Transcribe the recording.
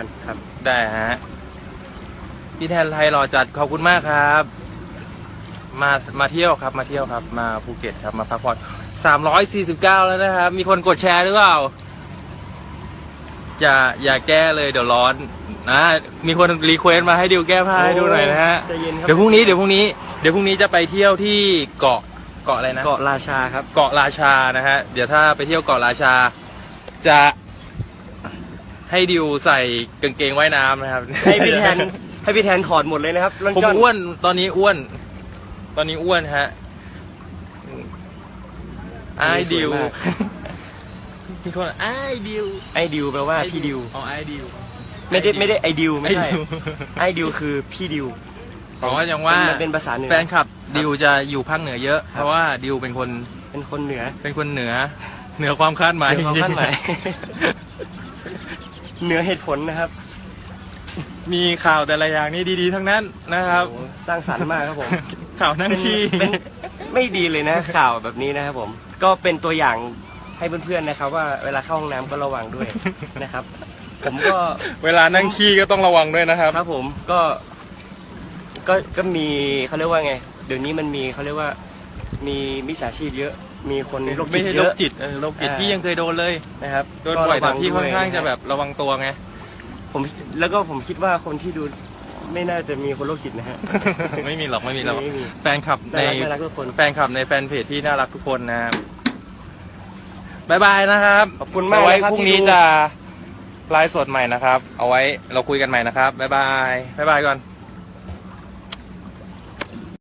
กันครับได้ฮะพี่แทนไทยรอจัดขอบคุณมากครับ มามาเที่ยวครับ มาเที่ยวครับ มาภูเก็ตครับมาพักผ่อนสามร้อยสี่สิบเก้าแล้วนะครับ มีคนกดแชร์หรือเปล่าอย่าอย่าแก้เลยเดี๋ยวร้อนนะมีคนรีเควสต์มาให้ดิวแก้ผ้าให้ดูหน่อยนะฮะใจเย็นครับเดี๋ยวพรุ่งนี้เดี๋ยวพรุ่งนี้เดี๋ยวพรุ่งนี้จะไปเที่ยวที่เกาะเกาะอะไรนะเกาะราชาครับ เกาะราชานะฮะเดี๋ยวถ้าไปเที่ยวเกาะราชา จะ ให้ดิวใส่กางเกงว่ายน้ำนะครับให้พี่แทนให้พี่แทนถอดหมดเลยนะครับล่อนผมจ้อนอ้วนตอนนี้อ้วน ตอนนี้อ้วนฮะไอ้ดิวมีคนไอ้ดิวไอดิวแปลว่าพี่ดิวอ๋อไอ้ดิวไม่ได้ไม่ได้ไอดิวไม่ใช่อ้ดิวไอดิวคือพี่ดิวอ๋ออย่างว่ามันเป็นภาษาเหนือแฟนคลับดิวจะอยู่ภาคเหนือเยอะครับเพราะว่าดิวเป็นคนเป็นคนเหนือ เป็นคนเหนือ เหนือความคาดหมายเหนือความคาดหมาย เหนือเหตุผลนะครับมีข่าวแต่ละอย่างนี่ดีๆ ทั้งนั้นนะครับ โอ้โหสร้างสรรค์มากครับผม ข่าวนั่งเป็นขี้เป็นไม่ดีเลยนะ ข่าวแบบนี้นะครับผม ก็เป็นตัวอย่างให้เพื่อนๆนะครับ ว่าเวลาเข้าห้องน้ำก็ระวังด้วยนะครับ ผมก็ เวลานั่งขี้ก็ต้องระวังด้วยนะครับ ครับผมก็ก็ก็มีเขาเรียกว่าไง เดี๋ยวนี้มันมีเขาเรียกว่า มีมิจฉาชีพเยอะ มีคนโรคจิไม่ตใช่เยโรคอะ จิตเออโรคจิตอ่า พี่ยังเคยโดนเลย นะครับโดนบ่อยก็แต่ระวัพี่ค่อนข้างด้วยจะแบบระวังตัวไง ผมแล้วก็ผมคิดว่าคนที่ดูไม่น่าจะมีคนโรคจิตนะฮะ ไม่มีหรอกไม่มีหรอกไม่มี แฟนคลับใน น่ารักน่ารักทุกคน แฟนคลับในแฟนเพจที่น่ารักทุกคนนะครับบายบายนะครับขอบคุณมากเอาไว้นะครับพรุ่งที่นี้ดู จะไลฟ์สดใหม่นะครับ เอาไว้เราคุยกันใหม่นะครับบายบายบายบายก่อน